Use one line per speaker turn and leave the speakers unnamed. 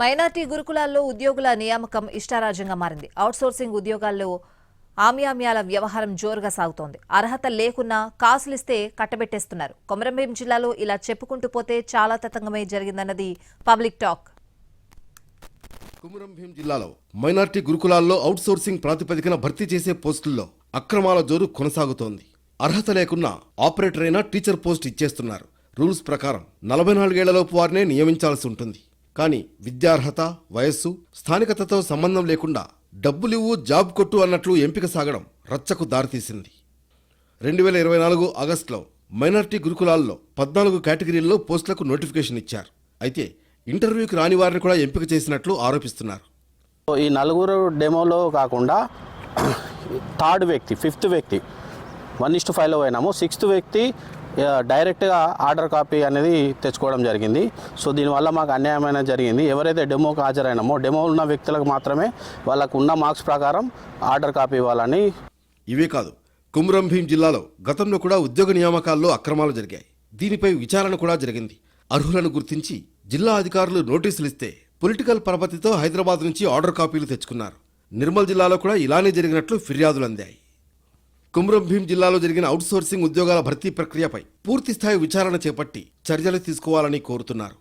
Minority గురుకులాల్లో ఉద్యోగుల నియామకం ఇష్టారాజ్యంగా మారింది. అవుట్సోర్సింగ్ ఉద్యోగాల్లో ఆమ్యామ్యాల వ్యవహారం జోరుగా సాగుతోంది. అర్హత లేకున్నా కాసులిస్తే కట్టబెట్టేస్తున్నారు. కొమరంభీం జిల్లాలో ఇలా చెప్పుకుంటూ పోతే చాలా తతంగమే జరిగిందన్నది పబ్లిక్ టాక్.
కుమరంభీం జిల్లాలో మైనార్టీ గురుకులాల్లో అవుట్సోర్సింగ్ ప్రాతిపదికన భర్తీ చేసే పోస్టుల్లో అక్రమాల జోరు కొనసాగుతోంది. అర్హత లేకున్నా ఆపరేటర్ అయినా టీచర్ పోస్ట్ ఇచ్చేస్తున్నారు. రూల్స్ ప్రకారం నలభై నాలుగేళ్ళలోపు వారినే నియమించాల్సి ఉంటుంది. కానీ విద్యార్హత వయస్సు స్థానికతతో సంబంధం లేకుండా డబ్బులివ్వు జాబ్ కొట్టు అన్నట్లు ఎంపిక సాగడం రచ్చకు దారితీసింది. రెండు వేల ఇరవై నాలుగు ఆగస్టులో మైనార్టీ గురుకులాల్లో పద్నాలుగు కేటగిరీల్లో పోస్టులకు నోటిఫికేషన్ ఇచ్చారు. అయితే ఇంటర్వ్యూకి రాని వారిని కూడా ఎంపిక చేసినట్లు ఆరోపిస్తున్నారు.
ఈ నలుగురు డెమోలో కాకుండా థర్డ్ వ్యక్తి ఫిఫ్త్ వ్యక్తి వన్ ఇస్ట్ ఫైవ్లో పోయినాము. సిక్స్త్ వ్యక్తి డైరెక్ట్గా ఆర్డర్ కాపీ అనేది తెచ్చుకోవడం జరిగింది. సో దీనివల్ల మాకు అన్యాయమైన జరిగింది. ఎవరైతే డెమోకి హాజరైనామో డెమో ఉన్న వ్యక్తులకు మాత్రమే వాళ్ళకు ఉన్న మార్క్స్ ప్రకారం ఆర్డర్ కాపీ ఇవ్వాలని
ఇవే కాదు కుమ్రం భీం జిల్లాలో గతంలో కూడా ఉద్యోగ నియామకాల్లో అక్రమాలు జరిగాయి. దీనిపై విచారణ కూడా జరిగింది. అర్హులను గుర్తించి జిల్లా అధికారులు నోటీసులు ఇస్తే పొలిటికల్ పరపతితో హైదరాబాద్ నుంచి ఆర్డర్ కాపీలు తెచ్చుకున్నారు. నిర్మల్ జిల్లాలో కూడా ఇలానే జరిగినట్లు ఫిర్యాదులు అందాయి. కుమ్రంభీం జిల్లాలో జరిగిన అవుట్సోర్సింగ్ ఉద్యోగాల భర్తీ ప్రక్రియపై పూర్తిస్థాయి విచారణ చేపట్టి చర్యలు తీసుకోవాలని కోరుతున్నారు.